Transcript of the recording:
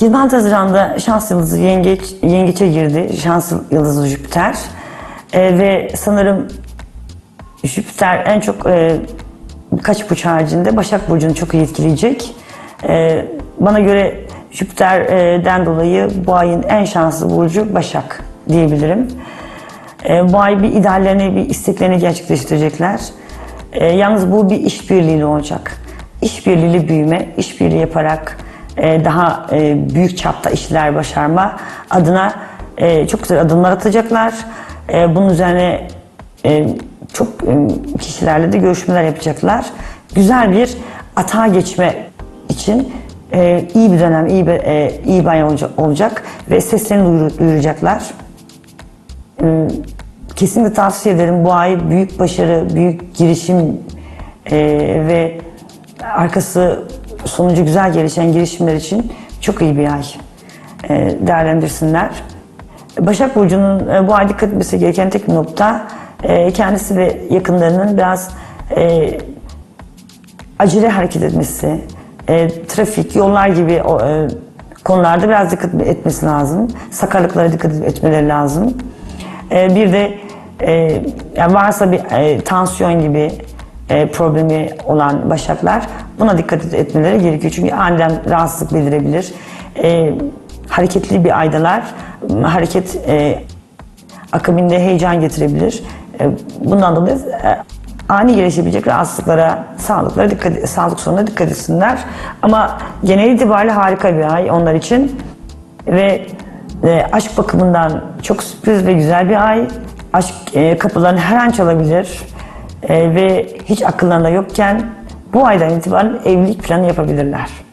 26 Haziran'da şans yıldızı yengeç, yengeçe girdi. Şans yıldızı Jüpiter. Ee, ve sanırım Jüpiter en çok e, birkaç burç haricinde Başak Burcu'nu çok iyi etkileyecek. Ee, bana göre Jüpiter'den dolayı bu ayın en şanslı burcu Başak diyebilirim. Ee, bu ay bir ideallerini, bir isteklerini gerçekleştirecekler. Ee, yalnız bu bir işbirliğiyle olacak. İşbirliğiyle büyüme, işbirliği yaparak e, daha e, büyük çapta işler başarma adına e, çok güzel adımlar atacaklar. E, bunun üzerine e, çok e, kişilerle de görüşmeler yapacaklar. Güzel bir atağa geçme için e, iyi bir dönem, iyi bir, e, iyi bir ay olacak, ve seslerini duyur- duyuracaklar. E, kesinlikle tavsiye ederim bu ay büyük başarı, büyük girişim e, ve arkası sonucu güzel gelişen girişimler için çok iyi bir ay. E, değerlendirsinler. Başak Burcu'nun e, bu ay dikkat etmesi gereken tek nokta e, kendisi ve yakınlarının biraz acele hareket etmesi, trafik, yollar gibi konularda biraz dikkat etmesi lazım. Sakarlıklara dikkat etmeleri lazım. Bir de varsa bir tansiyon gibi e, problemi olan başaklar buna dikkat etmeleri gerekiyor. Çünkü aniden rahatsızlık bildirebilir. E, hareketli bir aydalar. Hareket e, akabinde heyecan getirebilir. E, Bundan dolayı e, ani gelişebilecek rahatsızlıklara, sağlıklara dikkat, sağlık sorununa dikkat etsinler. Ama genel itibariyle harika bir ay onlar için. Ve e, aşk bakımından çok sürpriz ve güzel bir ay. Aşk e, kapılarını her an çalabilir. E, ve hiç akıllarında yokken bu aydan itibaren evlilik planı yapabilirler.